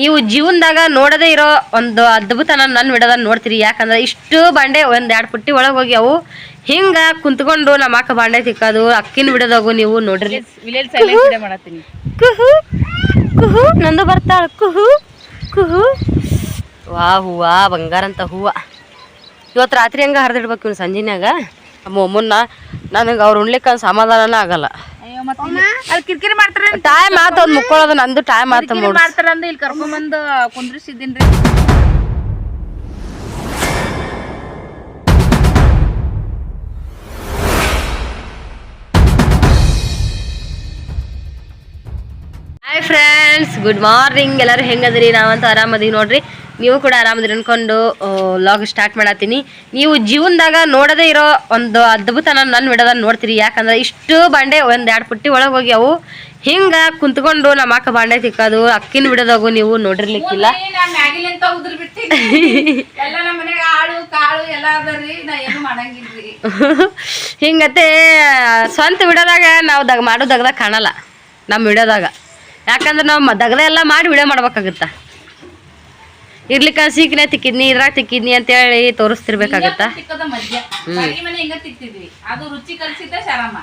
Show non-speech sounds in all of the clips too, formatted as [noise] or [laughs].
ನೀವು ಜೀವನದಾಗ ನೋಡದೇ ಇರೋ ಒಂದು ಅದ್ಭುತನ ನನ್ನ ವಿಡೋದನ್ನ ನೋಡ್ತೀರಿ. ಯಾಕಂದ್ರೆ ಇಷ್ಟು ಬಾಂಡೆ ಒಂದು ಎರಡು ಪುಟ್ಟಿ ಒಳಗೆ ಹೋಗಿ ಅವು ಹಿಂಗ ಕುಂತ್ಕೊಂಡು ನಮ್ಮ ಅಕ್ಕ ಬಾಂಡೆ ತಿಕ್ಕೋದು ಅಕ್ಕಿನ ಬಿಡೋದಾಗು ನೀವು ನೋಡ್ರಿ. ಕುಹು ಕುಹು ನಂದು ಬರ್ತಾಳ. ಕುಹು ಕುಹು. ವಾ ಹೂವಾ ಬಂಗಾರ ಅಂತ ಹೂವ. ಇವತ್ತು ರಾತ್ರಿ ಹಂಗ ಹರಿದಿಡ್ಬೇಕು ಇವ್ನು ನಮ್ಮ ಮೊಮ್ಮನ್ನ ನನಗೆ ಅವ್ರು ಉಣ್ಲಿಕ್ಕೆ ಸಮಾಧಾನನೇ ಆಗಲ್ಲ. ಮತ್ತೆ ಅಲ್ಲಿ ಕಿರಿಕಿರಿ ಮಾಡ್ತಾರ ಟೈಮ್ ಆತ ಅವ್ನು ಮುಕ್ಕೊಳ್ಳೋದು ನಂದು ಟೈಮ್ ಆತ ನೋಡು. ಮಾಡ್ತಾರ ಅಂದ ಇಲ್ಲಿ ಕರ್ಕೊಂಬಂದು ಕುಂದ್ರಿಸಿದ್ದೀನ್ರಿ. ಹಾಯ್ ಫ್ರೆಂಡ್ಸ್ ಗುಡ್ ಮಾರ್ನಿಂಗ್ ಎಲ್ಲರೂ ಹೆಂಗದ್ರಿ? ನಾವಂತೂ ಆರಾಮದೀವಿ ನೋಡ್ರಿ. ನೀವು ಕೂಡ ಆರಾಮದ್ರಿ ಅನ್ಕೊಂಡು ಲಾಗ್ ಸ್ಟಾರ್ಟ್ ಮಾಡತ್ತೀನಿ. ನೀವು ಜೀವನದಾಗ ನೋಡದೇ ಇರೋ ಒಂದು ಅದ್ಭುತನ ನನ್ನ ವಿಡೋದನ್ನು ನೋಡ್ತೀರಿ. ಯಾಕಂದ್ರೆ ಇಷ್ಟು ಬಾಂಡೆ ಒಂದು ಎರಡು ಪುಟ್ಟಿ ಒಳಗೆ ಹೋಗಿ ಅವು ಹಿಂಗ ಕುಂತ್ಕೊಂಡು ನಮ್ಮ ಅಕ್ಕ ಬಾಂಡೆ ತಿಕ್ಕೋದು ಅಕ್ಕಿನ ಬಿಡೋದಾಗು ನೀವು ನೋಡಿರ್ಲಿಕ್ಕಿಲ್ಲ. [laughs] ಹಿಂಗತೆ ಸ್ವಂತ ವಿಡೋದಾಗ ನಾವು ದಗ ಮಾಡೋ ದಗದಾಗ ಕಾಣಲ್ಲ. ನಮ್ಮ ವಿಡೋದಾಗ. ಯಾಕಂದ್ರೆ ನಾವು ದಗದ ಎಲ್ಲ ಮಾಡಿ ವಿಡಿಯೋ ಮಾಡ್ಬೇಕಾಗತ್ತ. ಇರ್ಲಿಕ್ಕ ಸೀಕ್ನೆ ತಿಕ್ಕಿದ್ನಿ ಇದ್ರಾಗ ತಿಕ್ಕಿದ್ನಿ ಅಂತೇಳಿ ತೋರಿಸ್ತಿರ್ಬೇಕಾಗತ್ತ? ತಿಕ್ಕದ ಮಧ್ಯ ಬಾಡಿಗೆ ಮನೆ ಹೆಂಗ ತಿಕ್ತಿದ್ವಿ. ಅದು ರುಚಿ ಕಲ್ಸಿದ್ದ ಶರಮ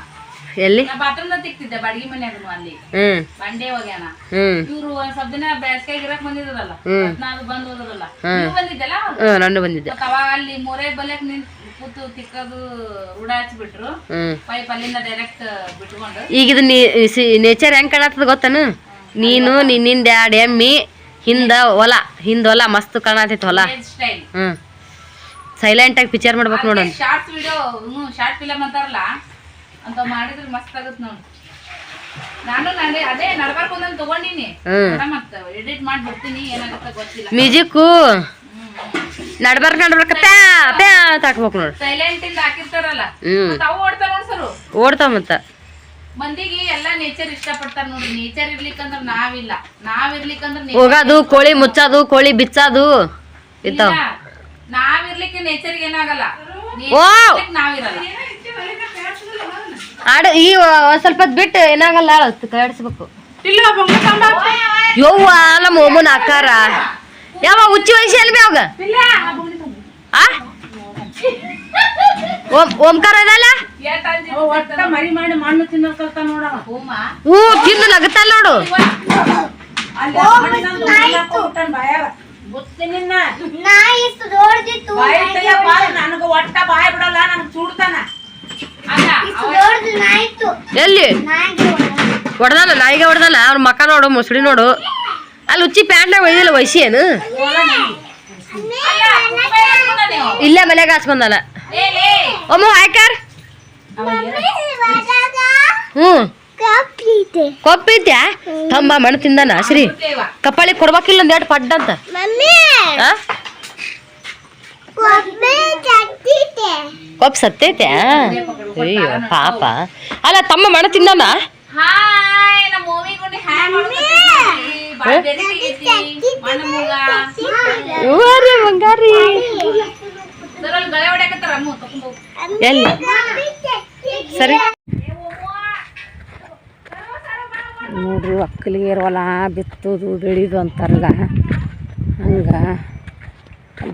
ಎಲ್ಲಿ? ಬಾತ್ರೂಮ್ ತಿಕ್ತಿದ್ದೆ ಬಾಡಿಗೆ ಮನ್ಯಾಗನು ಅಲ್ಲಿ. ಹ್ಮ್. ಬಂಡೆ ಹೋಗ್ಯಾನ ಹ್ಮ್. ಇವ್ರು ಒಂದ್ ಸ್ವಲ್ಪ ದಿನ ಬೇಸಿಗೆ ಇರಕ್ ಬಂದಿದ್ರಲ್ಲ ನಾನು ಬಂದ್ ಹೋದ್ರಲ್ಲ ನೀವು ಬಂದಿದ್ದಲ್ಲ? ಅವಾಗ? ಹ್ಮ್ ನಾನು ಬಂದಿದ್ದೆ. ಮತ್ತ್ ಅವಾಗ ಅಲ್ಲಿ ಮೂರೇ ಬಲ್ಯಕ್ ನಿಂತ್ ಕೂತು ತಿಕ್ಕದು ರೂಢ ಹಚ್ಬಿಟ್ರು. ಹ್ಮ್. ಪೈಪ್ ಅಲ್ಲಿಂದ ಡೈರೆಕ್ಟ್ ಬಿಟ್ಕೊಂಡು. ಈಗ ಇದು ನೇಚರ್ ಹೆಂಗ್ ಕಾಣತ್ತದ ಗೊತ್ತನು? ನೀನು ನಿನ್ನಿಂದ ಎರಡು ಎಮ್ಮಿ ಹಿಂದ ಹೊಲ ಹಿಂದ ಹೊಲ ಮಸ್ತ್ ಕಾಣತೈತಿ ಹೊಲ. ಹ್ಮ್. ಸೈಲೆಂಟ್ ಆಗಿ ಪಿಕ್ಚರ್ ಮಾಡ್ಬೇಕು ನೋಡೋಣ ಶಾರ್ಟ್ ವಿಡಿಯೋ ಶಾರ್ಟ್ ಫಿಲಮ್ ಅಂತಾರಲ್ಲ ಅಂತ ಮಾಡಿದ್ರೆ ಮಸ್ತ್ ಆಗುತ್ತೆ ನೋಡು. ನಾನು ನಾನೇ ಅದೇ ನಡ್ಬಾರ್ಕು ಒಂದೊಂದು ತಗೊಂಡಿನಿ. ಎಡಿಟ್ ಮಾಡಿ ಏನಾಗುತ್ತೆ ಗೊತ್ತಿಲ್ಲ. ಮ್ಯೂಸಿಕ್ಕು. ನಡ್ಬಾರ್ಕ ನಡ್ಬಾರ್ಕ ಪ್ಯಾ ಪ್ಯಾ ಅಂತ ಹಾಕ್ಬೇಕು ನೋಡು. ಸೈಲೆಂಟ್ ಇಂದ ಹಾಕಿರ್ತಾರಲ್ಲ. ಅವು ಓಡ್ತಾವ ಮತ್ತ. ಮಂದಿಗೆ ಎಲ್ಲ ನೇಚರ್ ಇಷ್ಟಪಡ್ತಾರ ನೋಡ್ರಿ ನೇಚರ್ ಇರ್ಲಿಕ್ಕಂದ್ರ ನಾವಿಲ್ಲ. ನಾವ್ ಇರ್ಲಿಕ್ಕಂದ್ರ nature ಹೋಗೋದು ಕೋಳಿ ಮುಚ್ಚೋದು ಕೋಳಿ ಬಿಚ್ಚೋದು. ಇರ್ತಾವ ಇಲ್ಲ. ನಾವ್ ಇರ್ಲಿಕ್ಕೆ ನೇಚರ್ ಏನಾಗಲ್ಲ! Nature ನಾವಿರಲ್ಲ. ಆಡ ಈ ಒಂದ್ ಸ್ವಲ್ಪ ಬಿಟ್ಟು ಏನಾಗಲ್ಲ ಕಳಿಸ್ಬೇಕು ಯವ್ವ ನಮ್ಮ ಒಮ್ಮನ ಆಕಾರ ಯಾವ ಹುಚ್ಚಿ ವಯಸ್ಸಲ್ಲಿ ಎಲ್ಲಿ ಅವಾಗ? ಆ? ಓಂ ಓಂಕಾರ ಇದಲ್ಲ ಹ್ಞೂ ತಿಂದು ನಗತ್ತಲ್ಲ ನೋಡು. ನನಗ ಒಟ್ಟ ಬಾಯ್ ಬಿಡಲ್ಲ ನಂಗೆ ಸುಡ್ತಾನ. ಅಲ್ಲ ಅವ- ಎಲ್ಲಿ? ಹೊಡ್ದಾನ ನಾಯಿಗೆ ಹೊಡ್ದಾನ ಅವ್ರ ಮಕ್ಕ ನೋಡು ಮುಸುಡಿ ನೋಡು. ಅಲ್ಲಿ ಉಚ್ಚಿ ಪ್ಯಾಂಟ್ನಾಗ ಒಯ್ದಿಲ್ಲ ವಯಸ್ಸಿ ಏನು ಅಲ್ಲ, ಕುಪ್ಪ ಹಿಡ್ಕೊಂಡ ನೀವು. ಇಲ್ಲೇ ಮನೆಗೆ ಹಾಸ್ಕೊಂಡಲ್ಲ. ಒಮ್ಮ ಹಾಯ್ಕಾರ್ ಹ್ಞೂ. ಕೊಪ್ಪಿದ್ಯಾ? ತಂಬ ಮಣ್ಣು ತಿಂದಾನ ಶ್ರೀ. ಕಪ್ಪಾಳಿ ಕೊಡ್ಬೇಕಿಲ್ಲ ಎರಡು ಪಡ್ಡ ಅಂತ. ಕೊಪ್ಪ ಕೊಪ್ಪು ಸತ್ತೈತೆ ಅಯ್ಯೋ ಪಾಪ. ಅಲ್ಲ ತಮ್ಮ ಮಣ್ಣು ತಿಂದಾನ? ಬಂಗಾರಿ. ಎಲ್ಲಿ. ಸರಿ. ನೋಡ್ರಿ ಒಕ್ಕಲಿಗೆ ಹೊಲ ಬಿತ್ತೋದು ಬೆಳೆಯೋದು ಅಂತಾರಲ್ಲ. ಹಂಗೆ.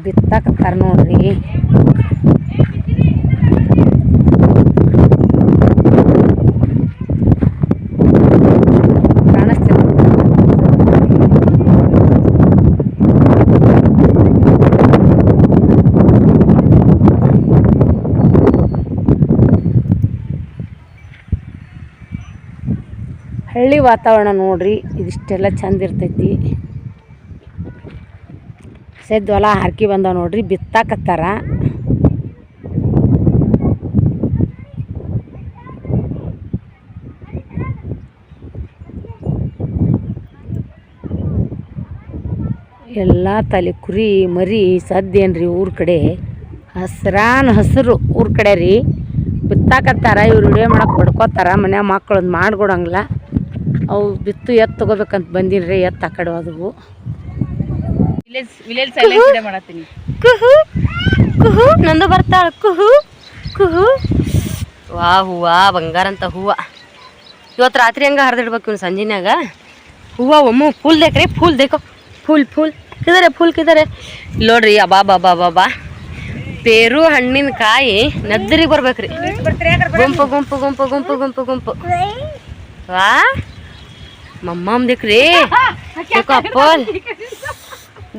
ಬಿತ್ತಾಕತ್ತಾರ ನೋಡ್ರಿ. ವಾತಾವರಣ ನೋಡ್ರಿ, ಇದಿಷ್ಟೆಲ್ಲ ಚಂದ ಇರ್ತೈತಿ. ಸದ್ದು ಹೊಲ ಹಾರ್ಕಿ ಬಂದಾವ ನೋಡ್ರಿ, ಬಿತ್ತಾಕತ್ತಾರ. ಎಲ್ಲ ತಲೆ ಕುರಿ, ಮರಿ ಸದ್ದೇನ್ರಿ ಊರ ಕಡೆ? ಹಸ್ರಾನ್ ಹಸಿರು ಊರ ಕಡೆ ರೀ. ಬಿತ್ತಾಕತ್ತಾರ, ಇವ್ರು ವಿಡಿಯೋ ಮಾಡಕ್ಕೆ ಹೊಡ್ಕೋತಾರ, ಮನ್ಯಾಗ ಮಕ್ಕಳು ಮಾಡ್ಕೊಡಂಗಿಲ್ಲ. ಅವು ಬಿತ್ತು ಎತ್ತು ತಗೋಬೇಕಂತ ಬಂದೀನಿ ರೀ ಎತ್ತು ಆ ಕಡೆ ಹೋದವು. ವಿಲೇಜ್ ವಿಲೇಜ್ ಸೈಲೆಂಟ್ ವಿಡಿಯೋ ಮಾಡತ್ತೀನಿ. ಕುಹು. ಕುಹು. ನಂದು ಬರ್ತಾಳ. ಕುಹು. ಕುಹು. ವಾ ಹೂವ ಬಂಗಾರ ಅಂತ ಹೂವ. ಇವತ್ತು ರಾತ್ರಿ ಹಂಗ ಹರಿದಿಡ್ಬೇಕು ಇವ್ನು ಸಂಜೆನಾಗ ಹೂವ ಒಮ್ಮೆ ಫುಲ್ ದೇಕ್ರಿ ಫುಲ್ ದೇಕೋ ಫುಲ್ ಫುಲ್ ಕಿದಾರೆ ಫುಲ್ ಕಿದಾರೆ. ನೋಡ್ರಿ ಅಬಾ ಬಾಬಾ ಬಾಬಾ ಪೇರು ಹಣ್ಣಿನ ಕಾಯಿ ನದ್ದರಿಗೆ ಬರ್ಬೇಕ್ರಿ. ಗುಂಪು ಗುಂಪು ಗುಂಪು ಗುಂಪು ಗುಂಪು ಗುಂಪು. ವಾ ಮಮ್ಮಮ್ ದೇಖ್ರಿ [laughs] देखो ಅಪ್ಪಲ್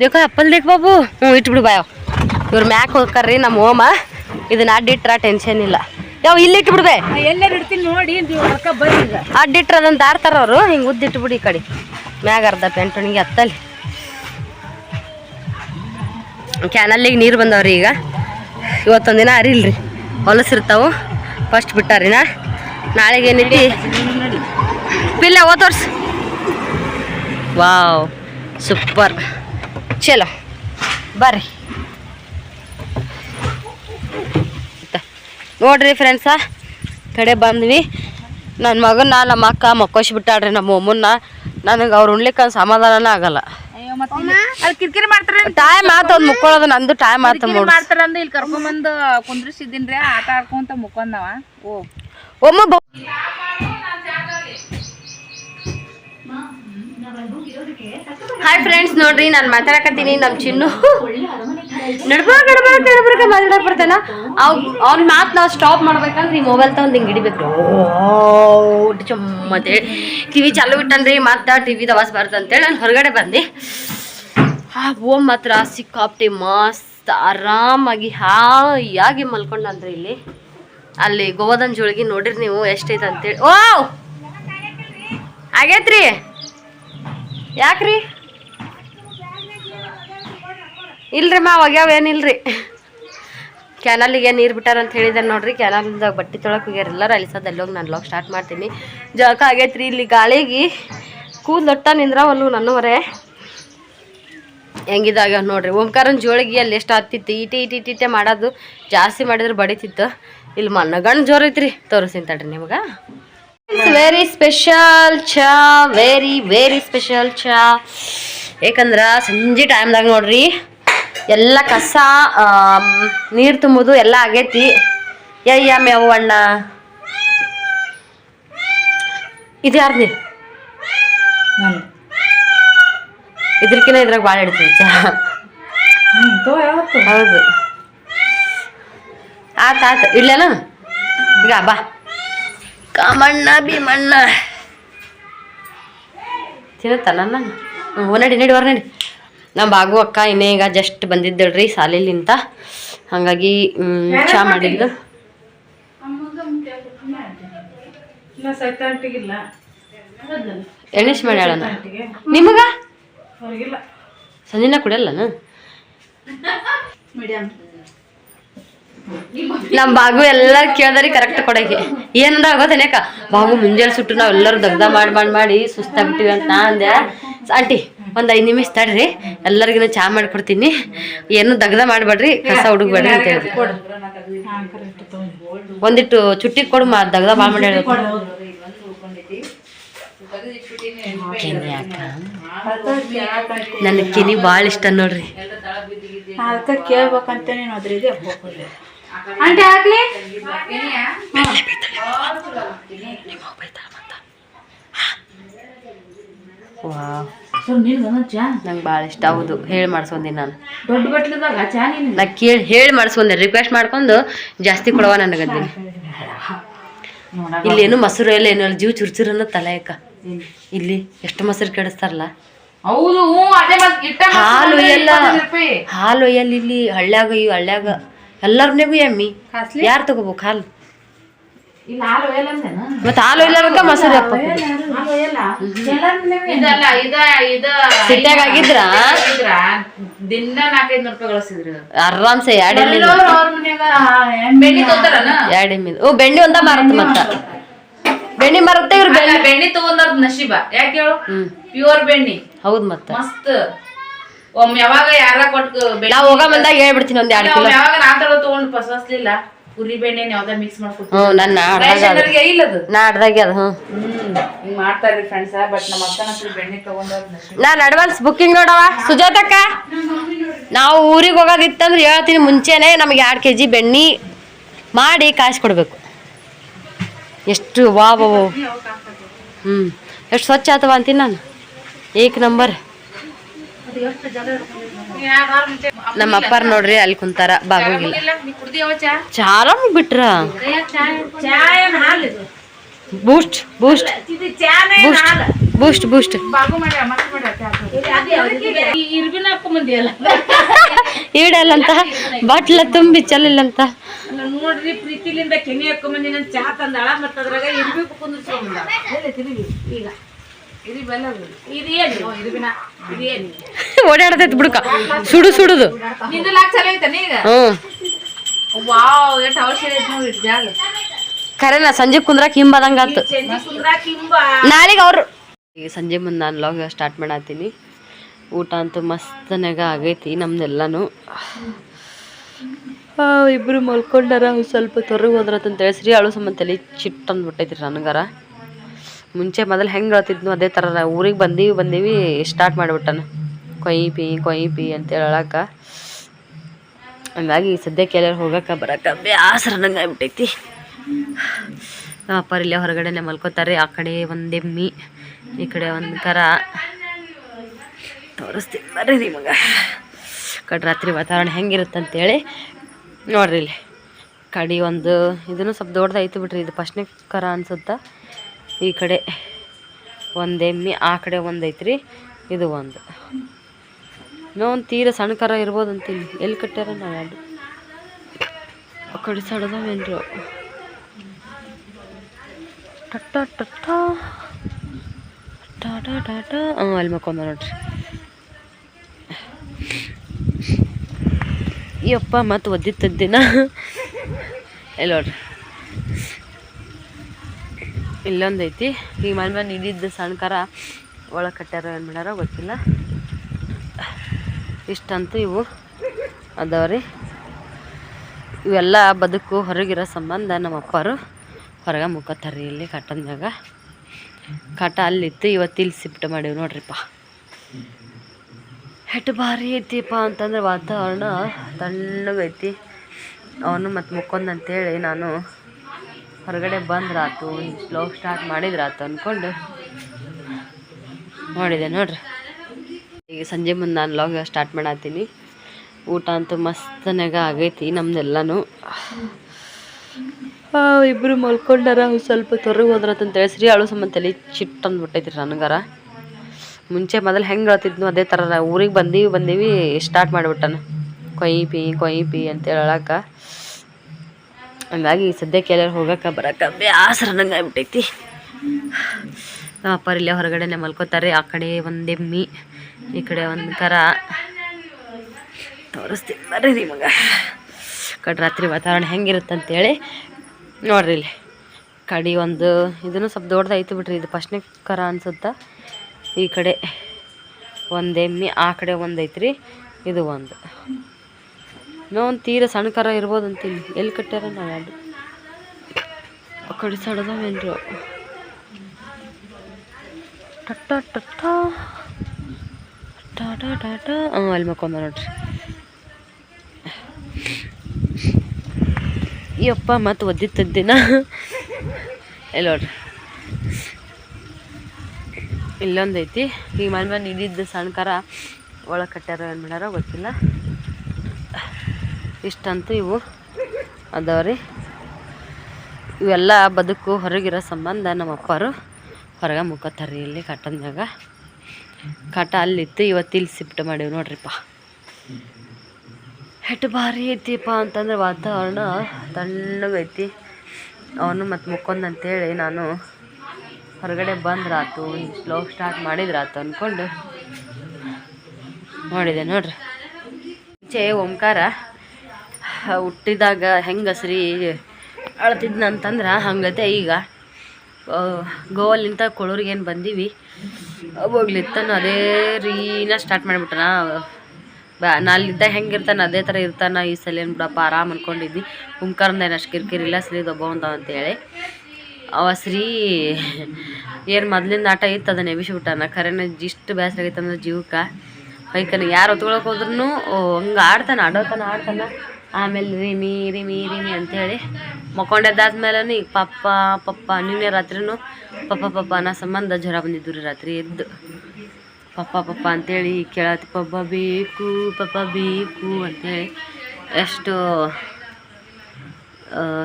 देखो ಅಪ್ಪಲ್ ದೇಖ್ ಬಾಬು ಹ್ಞೂ ಇಟ್ಬಿಡು ಬಾಯವ್ ಇವ್ರ ಮ್ಯಾಕ್ ಹೋಗ್ಕರ್ರಿ ನಮ್ಮ ಓಮ ಇದನ್ನ ಅಡ್ಡಿಟ್ರ ಟೆನ್ಷನ್ ಇಲ್ಲ ಯಾವ ಇಲ್ಲಿ ಇಟ್ಬಿಡ್ಬೆ ಎಲ್ಲಾರು ಇಡ್ತೀನಿ ನೋಡಿ ನೀವು ಅಕ್ಕ ಬರ್ರಿ ಈಗ ಅಡ್ಡಿಟ್ರ ಅದನ್ನ ದಾರ್ತಾರ ಅವರು ಹಿಂಗೆ ಉದ್ದಿಟ್ಬಿಡಿ ಈ ಕಡೆ ಮ್ಯಾಗ ಅರ್ಧ ಪೆಂಟಣಿಗೆ ಹತ್ತಲ್ಲಿ ಕ್ಯಾನಲ್ಲಿಗೆ ನೀರು ಬಂದವ್ರಿ ಈಗ ಇವತ್ತೊಂದಿನ ಅರಿಲ್ರಿ ಹೊಲಸಿರ್ತಾವು ಫಸ್ಟ್ ಬಿಟ್ಟಾರಿನ ನಾಳೆಗೆ ಏನೈತಿ ಪಿಲ್ಲ ಓ ತೋರ್ಸ್ ವಾವ್ ಸೂಪರ್. ಚಲೋ. ಬರ್ರಿ? ನೋಡ್ರಿ ಫ್ರೆಂಡ್ಸ ಕಡೆ ಬಂದ್ವಿ. ನನ್ನ ಮಗನ ನಮ್ಮ ಅಕ್ಕ ಮಕ್ಕೋಶ್ ಬಿಟ್ಟಾಡ್ರಿ ನಮ್ಮ ಅಮ್ಮನ್ನ ನನಗೆ ಅವ್ರು ಉಣ್ಲಿಕ್ಕೆ ಸಮಾಧಾನನೇ ಆಗಲ್ಲ. ಕಿರಿಕಿರಿ ಮಾಡ್ತಾರ ಟೈಮ್ ಆತ ಅವ್ನು ಮುಕ್ಕೊಳ್ಳೋದು ನಂದು ಟೈಮ್ ಆತ ನೋಡ್ರಿ ಮಾಡ್ತಾರ ಅಂದ ಇಲ್ಲಿ ಕರ್ಕೊಂಬಂದು ಕುಂದ್ರಿಸಿದ್ದೀನ್ರಿ ಆಟ ಆಡ್ಕೊಂತ ಮುಕ್ಕೊಂಡವ. ಓಮ್ಮ ಒಮ್ಮ ಹಾಯ್ ಫ್ರೆಂಡ್ಸ್ ನೋಡ್ರಿ, ನಾನು ಮಾತಾಡಕತ್ತೀನಿ ನಮ್ಮ ಚಿನ್ನು. ನಡ್ಬಾ ನಡ್ಬಾ ನಡ್ಬರ್ಕ ಮಾತಾಡಕ್ ಬರ್ತಾನ? ಅವ್, ಅವ್ನ ಮಾತು ನಾವು ಸ್ಟಾಪ್ ಮಾಡ್ಬೇಕಂದ್ರೆ ಈ ಮೊಬೈಲ್ ತಗೊಂಡು ಹಿಂಗೆ ಹಿಡಿಬೇಕು. ಮತ್ತೆ ಟಿವಿ ಚಾಲು ಬಿಟ್ಟನ್ರಿ ಮತ್ತೆ ಟಿವಿದ ಆವಾಜ್ ಬರ್ತಂತೇಳಿ ನಾನು ಹೊರಗಡೆ ಬಂದೆ. ಆ ಓಮ್ ಮಾತ್ರ ಸಿಕ್ಕಾಪ್ಟಿ ಮಸ್ತ್, ಆರಾಮಾಗಿ ಹಾಯಾಗಿ ಮಲ್ಕೊಂಡ್ರಿ ಇಲ್ಲಿ. ಅಲ್ಲಿ ಗೋವಾದನ್ ಜೋಳಿಗೆ ನೋಡಿರಿ ನೀವು ಎಷ್ಟೈತೆ ಅಂತೇಳಿ ಓ, ಆಗೇತ್ರಿ? ಯಾಕ್ರಿ? ಇಲ್ರಿ ಮಾ ಒಗ್ಯಾವೇನಿಲ್ರಿ ಕ್ಯಾನಲಿಗೆ ನೀರು ಬಿಟ್ಟಾರ ಅಂತ ಹೇಳಿದಾರೆ ನೋಡ್ರಿ. ಕ್ಯಾನಲ್ದಾಗ ಬಟ್ಟೆ ತೊಳಕ್ ಹೋಗ್ಯಾರ ಎಲ್ಲರೂ. ಅಲ್ಲಿ ಸದ್ ಹೋಗಿ ನಾನು ಲಾಗ್ ಸ್ಟಾರ್ಟ್ ಮಾಡ್ತೀನಿ. ಜಳಕ ಆಗೈತ್ರಿ ಇಲ್ಲಿ ಗಾಳಿಗೆ. ಕೂದಲೊಟ್ಟ ನಿಂದ್ರವಲ್ಲು ನನ್ನವರೇ. ಹೆಂಗಿದಾಗ ನೋಡ್ರಿ. ಓಂಕಾರನ್ ಜೋಳಿಗೆ ಅಲ್ಲಿ ಎಷ್ಟು ಹತ್ತಿತ್ತು. ಈಟಿ ಈಟಿ, ಈಟೆ ಮಾಡೋದು ಜಾಸ್ತಿ ಮಾಡಿದ್ರೆ ಬಡಿತಿತ್ತು. ಇಲ್ಲಿ ಮನ್ನಗಣ್ ಜೋರೈತ್ರಿ ತೋರಿಸ್ತೀನಿ ತಡ್ರಿ ನಿಮ್ಗೆ. Very special chai very very special chai ಏಕಂದ್ರೆ ಸಂಜೆ ಟೈಮ್ದಾಗ ನೋಡ್ರಿ ಎಲ್ಲ ಕಸ ನೀರು ತುಂಬೋದು ಎಲ್ಲ ಆಗೈತಿ. ಯಯ್ಯ ಮೇವು ಅಣ್ಣ. ಇದು ಯಾರು ನೀರು ಇದ್ರಕಿನ ಇದ್ರಾಗ ಭಾಳ ಹಿಡಿತದೆ ಚಾ. ಹೌದು. ಆತ ಆತ ಇಡ್ಲೇನ? ಈಗ ಬಾ. ಕಾಮಣ್ಣ ಭೀಮಣ್ಣ ತಿನ್ನತ್ತಲ್ಲ ನನ್ನ ಹ್ಞೂ ನಡಿ ನಡಿ ಹೊರ ನಡಿ ನಮ್ಮ ಬಾಗು ಅಕ್ಕ ಇನ್ನೇ ಈಗ ಜಸ್ಟ್ ಬಂದಿದ್ದಳ್ರಿ ಶಾಲೆಲಿಂತ ಹಾಗಾಗಿ ಹಂಗಾಗಿ ಚಾ ಮಾಡಿದ್ದು. ಇಲ್ಲ ಮಾಡ್ಯಾಳ ನಿಮಗ? ಸಂಜೆನ ಕುಡಿಯಲ್ಲನ? ಮೀಡಿಯಂ. ನಮ್ಮ ಬಾಗು ಎಲ್ಲಾರು ಕೇಳ್ದಾರಿ ಕರೆಕ್ಟ್ ಕೊಡಕ್ಕೆ ಏನಂದ್ರ ಆಗೋತೇನೇಕ ಬಾಗು ಮುಂಜಾನೆ ಸುಟ್ಟು ನಾವ್ ಎಲ್ಲರೂ ಮಾಡ್ ಮಾಡಿ ಮಾಡಿ ಮಾಡಿ ಸುಸ್ತಾಗ್ಬಿಟ್ಟಿವಿ ಅಂತ ನಾ ಅಂದೆ. ಆಂಟಿ, ಒಂದ್ ಐದ್ ನಿಮಿಷ ತಡ್ರಿ. ಎಲ್ಲರಿಗಿನ ಚಾ ಮಾಡ್ಕೊಡ್ತೀನಿ. ಏನು ದಗ್ಧ ಮಾಡ್ಬೇಡ್ರಿ, ಕಸ ಹುಡುಗ್ಬೇಡ್ರಿ ಅಂತ ಹೇಳಿ ಒಂದಿಟ್ಟು ಚುಟ್ಟಿ ಕೊಡು ಮಾ ದಗ್ಧ ಭಾಳ ಮಾಡಿ ಹೇಳಿ ನನ್ನ ಕೆನಿ ಭಾಳ ಇಷ್ಟ ನೋಡ್ರಿ. ಕೇಳ್ಬೇಕಂತ ಬಂದ ಚಾ? ನಂಗೆ ಭಾಳ ಇಷ್ಟ ಹೌದು. ಹೇಳಿ ಮಾಡ್ಸ್ಕೊಂಡಿ ನಾನು. ದೊಡ್ಡ ಬಟ್ಲದಾಗ ಚಾ ನೀನು? ನಾ ಕೇಳಿ ಹೇಳಿ ಮಾಡಿಸ್ಕೊಂಡೆ ರಿಕ್ವೆಸ್ಟ್ ಮಾಡ್ಕೊಂಡು ಜಾಸ್ತಿ ಕೊಡವ ನನಗದ್ದೀನಿ ಇಲ್ಲೇನು ಮೊಸರು ಎಲ್ಲ ಏನು ಜೀವ ಚುರ್ಚುರ್ ಅನ್ನೋ ತಲೆ ಅಕ್ಕ. ಇಲ್ಲಿ ಎಷ್ಟು ಮೊಸರು ಕೆಡಿಸ್ತಾರಲ್ಲ? ಹೌದು ಹ್ಞೂ ಅದೇ ಮತ್ ಇಟ್ಟ ಹಾಲು ಎಲ್ಲ ಹಾಲು ಒಯ್ಯಲ್ಲ ಇಲ್ಲಿ ಹಳ್ಳ್ಯಾಗ ಇವು ಹಳ್ಳ್ಯಾಗ. ಎಲ್ಲರನ್ನೆಗೂ ಎಮ್ಮಿ ಯಾರು ತಗೋಬೇಕು? ಹಾಲು. ಮತ್ತೆ ಹಾಲು ಒಯ್ಲಾರಕ್ಕ ಮೊಸರು ಅಪ್ಪ ಇದಲ್ಲ ಇದ ಇದ ಸಿಟ್ಯಾಗ ಆಗಿದ್ರ ದಿನ ನಾಲ್ಕೈದು ನೂರು ರೂಪಾಯಿ ಗಳಿಸಿದ್ರು. ಆರಾಮ್ಸೆ ಎರಡು ಎಲ್ಲರೂ ಎರಡು ಎಮ್ಮಿ ಓ ಬೆಣ್ಣೆ ಒಂದ ಮಾರತ್ತ ಮತ್ತ. ಬೆಣ್ಣೆ ಮಾರತ್ತೆ ಇವ್ರು ಬೆಣ್ಣೆ? ತಗೊಂಡದ್ ನಶೀಬ. ಯಾಕೆ ಹೇಳು? ಪ್ಯೂರ್ ಬೆಣ್ಣಿ. ಹೌದು ಮತ್ತ. ಮಸ್ತ್. ಒಮ್ಮೆ ಯಾವಾಗ ಯಾರ ಕೊಟ್ಟು ಬೆಣ್ಣಿ ನಾ ಹೋಗ ಬಂದಾಗ ಹೇಳ್ಬಿಡ್ತೀನಿ ಒಂದ್ ಎರಡು ಕಿಲೋ. ಯಾವಾಗ ನಾ ತಗೊಂಡು ಬೆಣ್ಣೆ ಯಾವ್ದ ಮಿಕ್ಸ್ ನನ್ನ ಇಲ್ಲ ಅದು. ನಾ ಅಡ್ದಾಗೆ ಅದು ಹ್ಞೂ ಹ್ಮ್ ಹಿಂಗ್ ಮಾಡ್ತಾರ್ರಿ ಫ್ರೆಂಡ್ಸ್ ಬಟ್ ನಮ್ಮ ಅಕ್ಕನ ಹತ್ರ ಬೆಣ್ಣೆ ತಗೊಂಡದ್ ನಶೀಬ ನಾನು ಅಡ್ವಾನ್ಸ್ ಬುಕ್ಕಿಂಗ್ ನೋಡವ ಸುಜಾತಕ್ಕ ನಾವು ಊರಿಗೆ ಹೋಗೋದಿತ್ತಂದ್ರೆ ಹೇಳ್ತೀನಿ ಮುಂಚೆನೆ ನಮಗೆ ಎರಡು ಕೆ ಜಿ ಬೆಣ್ಣೆ ಮಾಡಿ ಕಾಸು ಕೊಡಬೇಕು. ಎಷ್ಟು ವಾ. ಹ್ಞೂ ಎಷ್ಟು ಸ್ವಚ್ಛ ಆತವ ಅಂತೀನಿ ನಾನು. ಏಕ್ ನಂಬರ್. ನಮ್ಮ ಅಪ್ಪಾರ ನೋಡ್ರಿ ಅಲ್ಲಿ ಕುಂತಾರ ಬಾಗೋಗಿಲ್ಲ ಚಾರ ಬಿಟ್ರ. ಬೂಸ್ಟ್ ಬೂಸ್ಟ್ ಬೂಸ್ಟ್ ಹಾಲು ಬೂಸ್ಟ್ ಬೂಸ್ಟ್ ಈಡಲ್ಲಂತ ಬಾಟ್ಲ ತುಂಬಿ ಚಲಿಲ್ಲಂತ ಅಲ್ಲ ನೋಡ್ರಿ ಪ್ರೀತಿಲಿಂದ ಕೆನೆ ಹಾಕೊಂಬಂದಿ ನನ್ ಚಾ ತಂದಾಳ ಮತ್ತ ಅದ್ರಾಗ ಇರ್ಬೇಕು ತಿರುಗಿ? ಈಗ. ಓಡಾಡತೈತಿ ಬಿಡುಕ. ಸುಡು ಸುಡುದು. ಖರೇನ ಸಂಜೆ ಕುಂದ್ರಾಕ ಹಿಂಬದಂಗ ಆತು. ಚೆನ್ನಿ ಕುಂದ್ರಾ ಕಿಂಬ ನಾಳೆಗೆ ಅವ್ರು ಈಗ ಸಂಜೆ ಮುಂದೆ ನಾನು ಲಾಗ್ ಸ್ಟಾರ್ಟ್ ಮಾಡತ್ತೀನಿ ಊಟ ಅಂತೂ ಮಸ್ತನಾಗ ಆಗೈತಿ ನಮ್ದೆಲ್ಲನೂ. ಇಬ್ಬರು ಮಲ್ಕೊಂಡಾರ ಸ್ವಲ್ಪ ತೊರಗೆ ಹೋದ್ರತ್ತಂತೇಳಿ ತಿಳಿಸ್ರಿ ಅಳು ಸಂಬಂಧ ತಲೆ ಚಿಟ್ ಅಂದ್ಬಿಟ್ಟೈತಿ ನನಗಾರ. ಮುಂಚೆ ಮೊದಲು ಹೆಂಗೆ ಹೇಳ್ತಿದ್ನು ಅದೇ ಥರ ಊರಿಗೆ ಬಂದೀವಿ ಬಂದೀವಿ ಸ್ಟಾರ್ಟ್ ಮಾಡಿಬಿಟ್ಟನ. ಕೊಯ್ ಪಿ ಕೊಯ್ ಪಿ ಅಂತೇಳಿ ಹೇಳಕ್ಕ ಹಂಗಾಗಿ ಸದ್ಯಕ್ಕೆ ಎಲ್ಲರೂ ಹೋಗಕ್ಕೆ ಬರಕ್ಕೆ ಬೇಸರ ನಂಗೆ ಆಗ್ಬಿಟ್ಟೈತಿ. ಅಪ್ಪ ಇಲ್ಲೇ ಹೊರಗಡೆನೆ ಮಲ್ಕೋತಾರೆ, ಆ ಕಡೆ ಒಂದು ಈ ಕಡೆ ಒಂದು ಕರ. ತೋರಿಸ್ತೀನಿ ಬರ್ರಿ ನಿಮಗೆ. ಕಡೆ ರಾತ್ರಿ ವಾತಾವರಣ ಹೆಂಗಿರುತ್ತೆ ಅಂತೇಳಿ ನೋಡ್ರಿ ಇಲ್ಲಿ. ಕಡಿ ಒಂದು, ಇದನ್ನು ಸ್ವಲ್ಪ ದೊಡ್ಡದಾಯ್ತು ಬಿಡ್ರಿ, ಇದು ಫಸ್ಟ್ನೇ ಕರ ಅನ್ಸುತ್ತೆ? ಈ ಕಡೆ ಒಂದು ಎಮ್ಮೆ, ಆ ಕಡೆ ಒಂದು ಐತ್ರಿ. ಇದು ಒಂದು. ಇನ್ನೂ ಒಂದು ತೀರ ಸಣ್ಣ ಕರ ಇರ್ಬೋದು ಅಂತೀನಿ. ಎಲ್ಲಿ ಕಟ್ಟ್ಯಾರ ನಾವು ಎರಡು? ಆ ಕಡೆ ಸಡದವೇನ್ರಿ. ಟಟ್ಟ ಟಟ್ಟ. ಟಾಟಾ ಟಾಟಾ ಅಲ್ಲಿ ಮಕ್ಕೊಂದ ನೋಡ್ರಿ. ಯಪ್ಪ, ಮತ್ತು ಒದ್ದಿತ್ತದ್ದಿನ ಎಲ್ಲ ನೋಡ್ರಿ? ಇಲ್ಲೊಂದು ಐತಿ ಈ ಮನೆ ಮನೆ ಇದ್ದಿದ್ದು ಸಣ್ಣಕಾರ ಒಳಗೆ ಕಟ್ಟ್ಯಾರ ಏನು ಮಾಡ್ಯಾರ ಗೊತ್ತಿಲ್ಲ. ಇಷ್ಟಂತೂ ಇವು ಅದಾವ್ರಿ ಇವೆಲ್ಲ ಬದುಕು, ಹೊರಗಿರೋ ಸಂಬಂಧ ನಮ್ಮ ಅಪ್ಪರು ಹೊರಗೆ ಮುಕ್ಕತ್ತಾರ್ರಿ ಇಲ್ಲಿ ಕಟ್ಟನ್ಯಾಗ ಕಟ ಅಲ್ಲಿತ್ತು, ಇವತ್ತು ಇಲ್ಲಿ ಶಿಫ್ಟ್ ಮಾಡೀವಿ ನೋಡ್ರಿಪ್ಪ. ಹೆಟ್ಟು ಭಾರಿ ಐತಿಪ್ಪ ಅಂತಂದ್ರೆ ವಾತಾವರಣ ತಣ್ಣಗೈತಿ. ಅವನು ಮತ್ತು ಮುಕ್ಕೊಂದಂತೇಳಿ ನಾನು ಹೊರಗಡೆ ಬಂದ್ರಾತು ಸ್ಲೋ ಸ್ಟಾರ್ಟ್ ಮಾಡಿದ್ರಾತು ಅಂದ್ಕೊಂಡು ಮಾಡಿದೆ ನೋಡ್ರಿ. ಈಗ ಸಂಜೆ ಮುಂದೆ ನಾನು ಲಾಗ್ ಸ್ಟಾರ್ಟ್ ಮಾಡತ್ತೀನಿ ಊಟ ಅಂತೂ ಮಸ್ತನಾಗ ಆಗೈತಿ ನಮ್ದೆಲ್ಲನೂ. ಇಬ್ಬರು ಮಲ್ಕೊಂಡಾರ, ಒಂದ್ ಸ್ವಲ್ಪ ತೊರಗೆ ಹೋದ್ರತ್ತಂತೇಳಿ ಶ್ರೀ ಅಳು ಸಂಬಂಧ ತಲೆ ಚಿಟ್ ಅಂದ್ಬಿಟ್ಟೈತಿ ನನಗಾರ. ಮುಂಚೆ ಮೊದಲು ಹೆಂಗೆ ಹೇಳ್ತಿದ್ನು ಅದೇ ಥರ ಊರಿಗೆ ಬಂದೀವಿ ಬಂದೀವಿ ಸ್ಟಾರ್ಟ್ ಮಾಡಿಬಿಟ್ಟನು. ಕೊಯ್ ಪಿ ಕೊಯ್ ಪಿ ಅಂತೇಳಿ ಹೇಳಕ್ಕ ಹಂಗಾಗಿ ಸದ್ಯಕ್ಕೆ ಎಲ್ಲರೂ ಹೋಗಕ್ಕೆ ಬರಕ್ಕೆ ಬೇಸರ ನಂಗೆ ಆಗ್ಬಿಟ್ಟೈತಿ. ನಮ್ಮ ಅಪ್ಪ ಇಲ್ಲೇ ಹೊರಗಡೆನೆ ಮಲ್ಕೋತಾರೆ, ಆ ಕಡೆ ಒಂದು ಎಮ್ಮಿ, ಈ ಕಡೆ ಒಂದು ಕರ. ತೋರಿಸ್ತೀನಿ ಬರ್ರಿ ನಿಮಗೆ. ಕಡೆ ರಾತ್ರಿ ವಾತಾವರಣ ಹೆಂಗಿರುತ್ತೆ ಅಂತೇಳಿ ನೋಡ್ರಿ ಇಲ್ಲಿ. ಕಡಿ ಒಂದು, ಇದನ್ನು ಸ್ವಲ್ಪ ದೊಡ್ಡದಾಯ್ತು ಬಿಡ್ರಿ, ಇದು ಫಸ್ಟ್ನೇ ಕರ ಅನ್ಸುತ್ತೆ. ಈ ಕಡೆ ಒಂದು ಎಮ್ಮಿ, ಆ ಕಡೆ ಒಂದು ಇದು ಒಂದು. ಒಂದು ತೀರ ಸಣ್ಣ ಕರ ಇರ್ಬೋದು ಅಂತೀನಿ. ಎಲ್ಲಿ ಕಟ್ಟ್ಯಾರ ನಾವು ಎರಡು ಆ ಕಡೆ ಸಡದವೇನ್ರಿ ಅವು. ಟಟ್ಟ ಟಟ್ಟ. ಟಾಟ ಟಾಟ ಅಲ್ಲಿ ಮಕ್ಕೊಂದ ನೋಡ್ರಿ. ಯಪ್ಪ, ಮತ್ತು ಒದ್ದಿತ್ತದ್ದಿನ ಎಲ್ಲ ನೋಡ್ರಿ. ಇಲ್ಲೊಂದು ಐತಿ ಈಗ ಮನೆ ಮನೆ ಇದ್ದಿದ್ದು ಸಣ್ಣ ಕರ ಒಳಗೆ ಕಟ್ಟ್ಯಾರ ಏನು ಮಾಡ್ಯಾರ ಗೊತ್ತಿಲ್ಲ. ಇಷ್ಟಂತೂ ಇವು ಅದಾವ್ರಿ ಇವೆಲ್ಲ ಬದುಕು, ಹೊರಗಿರೋ ಸಂಬಂಧ ನಮ್ಮ ಅಪ್ಪಾರು ಹೊರಗೆ ಮುಕ್ಕತ್ತಾರ್ರಿ ಇಲ್ಲಿ ಕಟ್ಟನ್ಯಾಗ ಕಾಟ ಅಲ್ಲಿತ್ತು, ಇವತ್ತು ಇಲ್ಲಿ ಸಿಫ್ಟ್ ಮಾಡೀವಿ ನೋಡ್ರಿಪ್ಪ. ಹೆಟ್ ಭಾರಿ ಐತಿಪ್ಪ ಅಂತಂದ್ರೆ ವಾತಾವರಣ ತಣ್ಣಗೈತಿ ಅವನು ಮತ್ತು ಮುಕ್ಕೊಂದಂತೇಳಿ ನಾನು ಹೊರಗಡೆ ಬಂದ್ರಾತು ಸ್ಲೋ ಸ್ಟಾರ್ಟ್ ಮಾಡಿದ್ರಾತು ಅಂದ್ಕೊಂಡು ನೋಡಿದೆ ನೋಡ್ರಿ. ಮುಂಚೆ ಓಂಕಾರ ಹುಟ್ಟಿದಾಗ ಹೆಂಗೆ ಸರಿ ಅಳ್ತಿದ್ನಂತಂದ್ರೆ ಹಂಗತೆ ಈಗ. ಗೋವಲ್ಲಿಂದ ಕೊಳೂರಿಗೆ ಏನು ಬಂದೀವಿ. ಅವಾಗ್ಲಿತ್ತಾನ ಅದೇ ರೀನ ಸ್ಟಾರ್ಟ್ ಮಾಡಿಬಿಟ್ಟನ. ಬಾ ನಾಲ್ಲಿದ್ದ ಹೆಂಗಿರ್ತಾನೆ ಅದೇ ಥರ ಇರ್ತಾನ ಈ ಸಲ ಏನು ಬಿಡಪ್ಪ ಆರಾಮ್ ಅನ್ಕೊಂಡಿದ್ವಿ. ಏನು ಅಷ್ಟು ಕಿರಿಕಿರಿ ಇಲ್ಲ ಸರಿ ದೊಬ್ಬ ಅಂತ ಅಂತೇಳಿ. ಅವ ಸ್ರೀ ಏನು ಮೊದ್ಲಿಂದ ಆಟ ಇತ್ತು, ಅದನ್ನ ಎಬ್ಬಿಸಿಬಿಟ್ಟಾನ. ಖರೇನ ಇಷ್ಟು ಬೇಸರ ಆಗೈತೆ ಅಂದ್ರೆ ಜೀವಕ್ಕೆ. ಬೈಕನ್ನ ಯಾರು ಹೊತ್ಕೊಳಕ್ಕೆ ಹೋದ್ರೂ ಹಂಗೆ ಆಡ್ತಾನೆ, ಆಡೋತಾನೆ, ಆಡ್ತಾನ. ಆಮೇಲೆ ರಿಮಿ ರಿಮಿ ರಿಮಿ ಅಂತೇಳಿ ಮಕ್ಕೊಂಡೆದ್ದಾದ್ಮೇಲೆ ಈಗ ಪಪ್ಪ ಪಪ್ಪ ನಿನ್ನೆ ರಾತ್ರಿನೂ ಪಪ್ಪ ಪಪ್ಪ ಅನ್ನೋ ಸಂಬಂಧ ಜ್ವರ ಬಂದಿದ್ದು ರೀ ರಾತ್ರಿ ಎದ್ದು. ಪಪ್ಪ ಪಪ್ಪ ಅಂತೇಳಿ ಕೇಳತ್ತಿ ಪಪ್ಪ ಬೇಕು ಪಪ್ಪ ಬೇಕು ಅಂತೇಳಿ ಎಷ್ಟು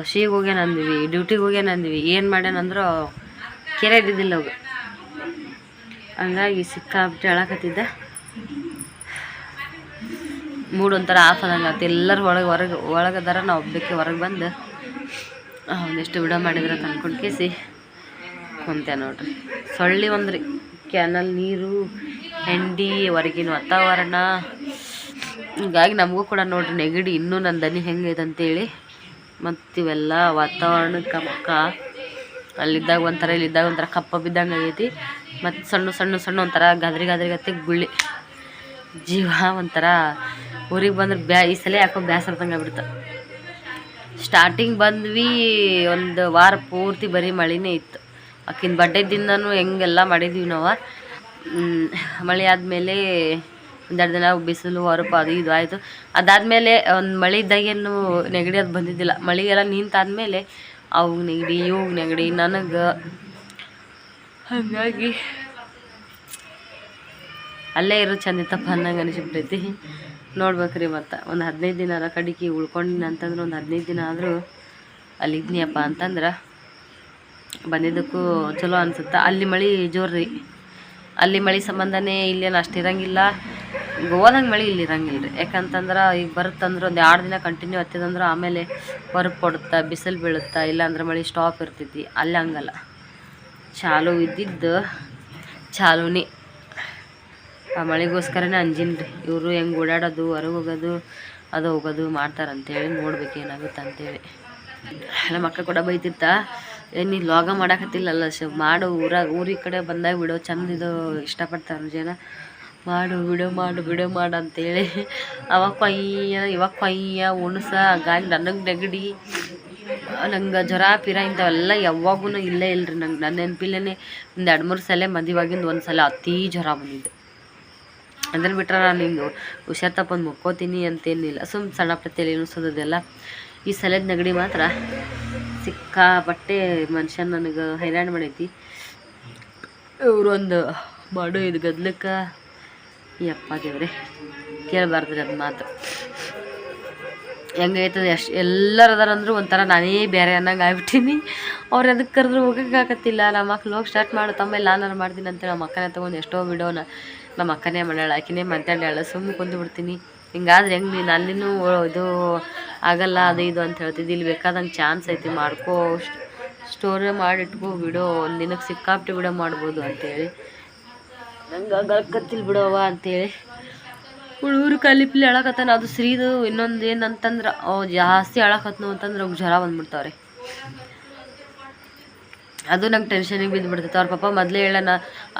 ಶೀಗೆ ಹೋಗ್ಯಾನ ಅಂದ್ವಿ, ಡ್ಯೂಟಿಗೆ ಹೋಗ್ಯಾನ ಅಂದ್ವಿ, ಏನು ಮಾಡ್ಯಾನಂದ್ರೆ ಕೆರೆ ಇದ್ದಿದ್ದಿಲ್ಲ ಅವಾಗ. ಹಂಗಾಗಿ ಸಿಕ್ಕಾಬಿಟ್ಟು ಹೇಳಕತ್ತಿದ್ದ ಮೂಡ್ ಒಂಥರ ಆಫ್ ಆದಂಗೆ ಆಯ್ತು. ಎಲ್ಲರೂ ಒಳಗೆ ಹೊರಗೆ ಒಳಗದಾರ, ನಾವು ಒಬ್ಬಕ್ಕೆ ಹೊರಗೆ ಬಂದು ಒಂದಿಷ್ಟು ವಿಡಿಯೋ ಮಾಡಿದ್ರೆ ತಂದ್ಕೊಂಡು ಕೇಸಿ ಕುಂತೆ ನೋಡ್ರಿ. ಸೊಳ್ಳಿ ಒಂದ್ರಿ. ಕ್ಯಾನಲ್ ನೀರು, ಹೆಂಡಿ, ಹೊರಗಿನ ವಾತಾವರಣ. ಹೀಗಾಗಿ ನಮಗೂ ಕೂಡ ನೋಡ್ರಿ ನೆಗಡಿ, ಇನ್ನೂ ನನ್ನ ದನಿ ಹೆಂಗೈತೆ ಅಂತೇಳಿ. ಮತ್ತು ಇವೆಲ್ಲ ವಾತಾವರಣಕ್ಕೆ ಮಕ್ಕ ಅಲ್ಲಿದ್ದಾಗ ಒಂಥರ, ಇಲ್ಲಿದ್ದಾಗ ಒಂಥರ ಕಪ್ಪ ಬಿದ್ದಂಗೆ ಆಗೈತಿ. ಮತ್ತು ಸಣ್ಣ ಸಣ್ಣ ಸಣ್ಣ ಒಂಥರ ಗಾದ್ರಿ ಗಾದ್ರಿ ಗತಿ ಗುಳ್ಳಿ. ಜೀವ ಒಂಥರ ಊರಿಗೆ ಬಂದ್ರೆ ಬ್ಯಾ, ಈ ಸಲ ಯಾಕೋ ಬೇಸರದಂಗೆ ಆಗ್ಬಿಡ್ತ. ಸ್ಟಾರ್ಟಿಂಗ್ ಬಂದ್ವಿ ಒಂದು ವಾರ ಪೂರ್ತಿ ಬರೀ ಮಳೆನೇ ಇತ್ತು. ಆಕಿನ ಬಡ್ಡೆ ದಿನನೂ ಹೆಂಗೆಲ್ಲ ಮಾಡಿದ್ವಿ ನಾವು. ಮಳೆ ಆದಮೇಲೆ ಒಂದೆರಡು ದಿನ ಬಿಸಿಲು, ಹೊರಪ ಅದು ಇದು ಆಯಿತು. ಅದಾದಮೇಲೆ ಒಂದು ಮಳೆ ಇದ್ದಾಗೇನು ನೆಗಡಿ ಅದು ಬಂದಿದ್ದಿಲ್ಲ. ಮಳೆಗೆಲ್ಲ ನಿಂತಾದಮೇಲೆ ಅವಾಗ ನೆಗಡಿ, ಇವಾಗ ನೆಗಡಿ, ನನಗೆ. ಹಾಗಾಗಿ ಅಲ್ಲೇ ಇರೋ ಚಂದಿತ್ತಪ್ಪ ಅನ್ನಂಗೆ ಅನಿಸ್ಬಿಟ್ಟೈತಿ. ನೋಡ್ಬೇಕ್ರಿ ಮತ್ತು. ಒಂದು ಹದಿನೈದು ದಿನ ಕಡಿಕೆ ಉಳ್ಕೊಂಡಿನ ಅಂತಂದ್ರೆ ಒಂದು ಹದಿನೈದು ದಿನ ಆದರೂ ಅಲ್ಲಿ ಇದ್ನಿಯಪ್ಪ ಅಂತಂದ್ರೆ ಬಂದಿದ್ದಕ್ಕೂ ಚಲೋ ಅನ್ಸುತ್ತೆ. ಅಲ್ಲಿ ಮಳೆ ಜೋರ್ರಿ. ಅಲ್ಲಿ ಮಳೆ ಸಂಬಂಧನೇ ಇಲ್ಲೇನು ಅಷ್ಟು ಇರಂಗಿಲ್ಲ. ಗೋವಾದಂಗೆ ಮಳೆ ಇಲ್ಲಿ ಇರಂಗಿಲ್ಲ ರೀ ಯಾಕಂತಂದ್ರೆ ಈಗ ಬರುತ್ತಂದ್ರೆ ಒಂದು ಎರಡು ದಿನ ಕಂಟಿನ್ಯೂ ಹತ್ತಿದಂದ್ರೆ ಆಮೇಲೆ ಹೊರಗೆ ಕೊಡುತ್ತೆ, ಬಿಸಿಲು ಬೀಳುತ್ತಾ, ಇಲ್ಲಾಂದ್ರೆ ಮಳೆ ಸ್ಟಾಪ್ ಇರ್ತೈತಿ. ಅಲ್ಲಿ ಹಂಗಲ್ಲ. ಚಾಲು ಇದ್ದಿದ್ದು ಚಾಲೂನಿ. ಆ ಮಳೆಗೋಸ್ಕರನೇ ಅಂಜಿನ ರೀ ಇವರು ಹೆಂಗೆ ಓಡಾಡೋದು, ಹೊರಗೆ ಹೋಗೋದು, ಅದು ಹೋಗೋದು ಮಾಡ್ತಾರಂತೇಳಿ ನೋಡ್ಬೇಕು ಏನಾಗುತ್ತೆ ಅಂತೇಳಿ. ಎಲ್ಲ ಅಕ್ಕ ಕೂಡ ಬೈತಿರ್ತಾ ನೀ ಲಾಗ ಮಾಡಾಕತ್ತಿಲ್ಲಲ್ಲ ಶ ಮಾಡು ಊರ, ಊರಿಗೆ ಕಡೆ ಬಂದಾಗ ಬಿಡೋ, ಚಂದ ಇದು ಇಷ್ಟಪಡ್ತಾರೆ ಜನ. ಮಾಡು ವಿಡಿಯೋ ಮಾಡು ವಿಡಿಯೋ ಮಾಡು ಅಂತೇಳಿ. ಅವಾಗ ಪಯ್ಯ ಇವಾಗ ಪಯ್ಯ ಉಣಸ, ಗಾಳಿ ನನಗೆ ನೆಗಡಿ. ನಂಗೆ ಜ್ವರ, ಪಿರ ಇಂಥವೆಲ್ಲ ಯಾವಾಗೂ ಇಲ್ಲೇ ಇಲ್ಲರಿ ನಂಗೆ. ನನ್ನ ನೆನಪಿಲ್ಲೇ ಒಂದು ಎರಡು ಮೂರು ಸಲ ಮದುವಾಗಿಂದು ಒಂದು ಸಲ ಅತೀ ಜ್ವರ ಬಂದಿದ್ದು. ಅದನ್ನು ಬಿಟ್ಟರೆ ನಾನು ಹಿಂಗೆ ಹುಷಾರ್ ತಪ್ಪೊಂದು ಮುಕ್ಕೋತೀನಿ ಅಂತೇನಿಲ್ಲ. ಸುಮ್ಮ ಸಣ್ಣ ಪ್ರತಿಯಲ್ಲಿ ಏನು ನುಸೋದೆಲ್ಲ ಈ ಸಲದ ನೆಗಡಿ ಮಾತ್ರ ಸಿಕ್ಕಾಪಟ್ಟೆ ಮನುಷ್ಯ ನನಗೆ ಹೈರಾಣ ಮಾಡೈತಿ. ಇವರೊಂದು ಮಾಡು ಇದು ಗದ್ಲಕ್ಕೆ. ಯಪ್ಪ ದೇವ್ರೆ, ಕೇಳಬಾರ್ದ್ರಿ ಅದು ಮಾತು ಹೆಂಗೈತದ ಎಷ್ಟು ಎಲ್ಲರೂ ಒಂಥರ ನಾನೇ ಬೇರೆ ಅನ್ನಂಗೆ ಆಗ್ಬಿಟ್ಟಿನಿ. ಅವ್ರು ಅದಕ್ಕೆ ಕರೆದ್ರು ಹೋಗಕ್ಕೆ ಆಗತ್ತಿಲ್ಲ ನಮ್ಮ ಮಕ್ಳು ಹೋಗಿ ಸ್ಟಾರ್ಟ್ ಮಾಡು. ತಮ್ಮ ನಾನು ಮಾಡ್ತೀನಿ ಅಂತೇಳಿ ನಮ್ಮ ಮಕ್ಕನ ತೊಗೊಂಡು ಎಷ್ಟೋ ವಿಡಿಯೋನ ನಮ್ಮ ಅಕ್ಕನೇ ಮಾಡ್ಯಾಳ ಆಕಿನೇ ಮಾತಾಡ್ಯಾಳ ಸುಮ್ಮನೆ ಕುಂತು ಬಿಡ್ತೀನಿ. ಹಿಂಗಾದ್ರೆ ಹೆಂಗೆ ನೀನು ಅಲ್ಲಿನೂ ಇದು ಆಗಲ್ಲ, ಅದು ಇದು ಅಂತ ಹೇಳ್ತಿದ್ದಿ. ಇಲ್ಲಿ ಬೇಕಾದಂಗೆ ಚಾನ್ಸ್ ಐತಿ, ಮಾಡ್ಕೋ. ಸ್ಟೋರಿ ಮಾಡಿಟ್ಕೋ ಬಿಡೋ. ಒಂದು ದಿನಕ್ಕೆ ಸಿಕ್ಕಾಪಟ್ಟೆ ಬಿಡೋ ಮಾಡ್ಬೋದು ಅಂತೇಳಿ. ನಂಗೆ ಗಲ್ಕತ್ತಿಲ್ ಬಿಡೋವ ಅಂತೇಳಿ. ಹುಡುಗರು ಕಲಿಪ್ಲಿ ಅಳಕತ್ತಾನ. ಅದು ಶ್ರೀದು ಇನ್ನೊಂದು ಏನಂತಂದ್ರೆ, ಅವು ಜಾಸ್ತಿ ಅಳಕತ್ನು ಅಂತಂದ್ರೆ, ಅವ್ಗೆ ಜ್ವರ ಬಂದ್ಬಿಡ್ತಾವ್ರಿ. ಅದು ನಂಗೆ ಟೆನ್ಷನಿಗೆ ಬಿದ್ದು ಬಿಡ್ತೈತೆ ಅವ್ರ ಪಾಪ ಮೊದಲೇ ಹೇಳೋಣ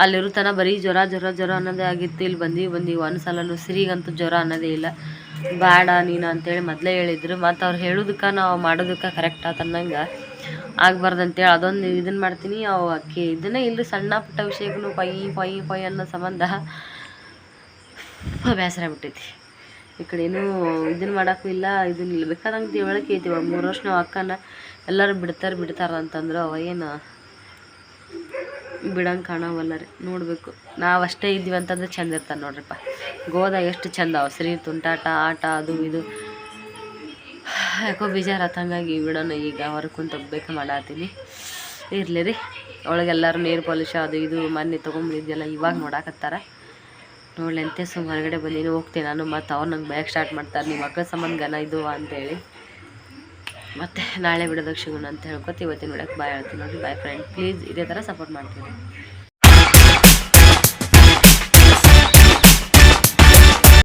ಅಲ್ಲಿರುತ್ತಾನ ಬರೀ ಜ್ವರ ಜ್ವರ ಜ್ವರ ಅನ್ನೋದೇ ಆಗಿತ್ತು. ಇಲ್ಲಿ ಬಂದೀವಿ ಬಂದು ಒಂದು ಸಲನು ಸಿರಿಗಂತೂ ಜ್ವರ ಅನ್ನೋದೇ ಇಲ್ಲ. ಬೇಡ ನೀನು ಅಂತೇಳಿ ಮೊದಲೇ ಹೇಳಿದ್ರು. ಮತ್ತು ಅವ್ರು ಹೇಳೋದಕ್ಕೆ, ನಾವು ಮಾಡೋದಕ್ಕೆ ಕರೆಕ್ಟ್ ಆತನ್ನಂಗೆ ಆಗ್ಬಾರ್ದು ಅಂತೇಳಿ ಅದೊಂದು ಇದನ್ನು ಮಾಡ್ತೀನಿ. ಅವು ಅಕ್ಕಿ ಇದನ್ನೇ ಇಲ್ಲಿ ಸಣ್ಣ ಪುಟ್ಟ ವಿಷಯಕ್ಕೂ ಪೈ ಪೈ ಪೈ ಅನ್ನೋ ಸಂಬಂಧ ಬೇಸರ ಬಿಟ್ಟೈತಿ. ಈ ಕಡೆ ಇದನ್ನ ಮಾಡೋಕ್ಕೂ ಇಲ್ಲ ಇದನ್ನ ಇಲ್ಲ ಬೇಕಾದಂಗೆ ಐತಿ ಇವಾಗ ಮೂರು ವರ್ಷ ನಾವು ಅಕ್ಕನ ಎಲ್ಲರೂ ಬಿಡ್ತಾರೆ ಬಿಡ್ತಾರೆ ಅಂತಂದ್ರೆ. ಅವ ಏನು ಬಿಡಂಗೆ ಕಾಣವಲ್ಲ ರೀ, ನೋಡಬೇಕು. ನಾವಷ್ಟೇ ಇದ್ವಿ ಅಂತಂದ್ರೆ ಚಂದ ಇರ್ತಾನೆ ನೋಡ್ರಿಪ್ಪ. ಗೋದ ಎಷ್ಟು ಚಂದ ಅವ ಸರಿ ತುಂಟಾಟ, ಆಟ, ಅದು, ಇದು. ಯಾಕೋ ಹತ್ತಂಗಾಗಿ ಬಿಡೋಣ ಈಗ ಹೊರಗೆ ಕುಂತ ಬೇಕು ಮಾಡತ್ತೀನಿ ಇರಲಿ ರೀ, ಒಳಗೆಲ್ಲರೂ ನೀರು ಪಾಲಿಶ್ ಅದು, ಇದು, ಮೊನ್ನೆ ತೊಗೊಂಬಂದಿದ್ದೆಲ್ಲ ಇವಾಗ ನೋಡಾಕತ್ತಾರ. ನೋಡ್ಲಿ ಅಂತೆ ಸುಮ್ಮ ಹೊರಗಡೆ ಬಂದೀನಿ ಹೋಗ್ತೀನಿ ನಾನು ಮತ್ತು ಅವ್ರು ನಂಗೆ ಬ್ಯಾಗ್ ಸ್ಟಾರ್ಟ್ ಮಾಡ್ತಾರೆ ನಿಮ್ಮ ಮಕ್ಕಳ ಸಂಬಂಧ ಗನ ಇದು ಅಂತೇಳಿ. ಮತ್ತು ನಾಳೆ ಬಿಡೋದಕ್ಕೆ ಅಂತ ಹೇಳ್ಕೊತ ಇವತ್ತಿನ ಬಿಡೋಕ್ಕೆ ಬಾಯ್ ಹೇಳ್ತೀನಿ. ನೋಡಿ ಬಾಯ್ ಫ್ರೆಂಡ್ ಪ್ಲೀಸ್ ಇದೇ ಥರ ಸಪೋರ್ಟ್ ಮಾಡ್ತೀನಿ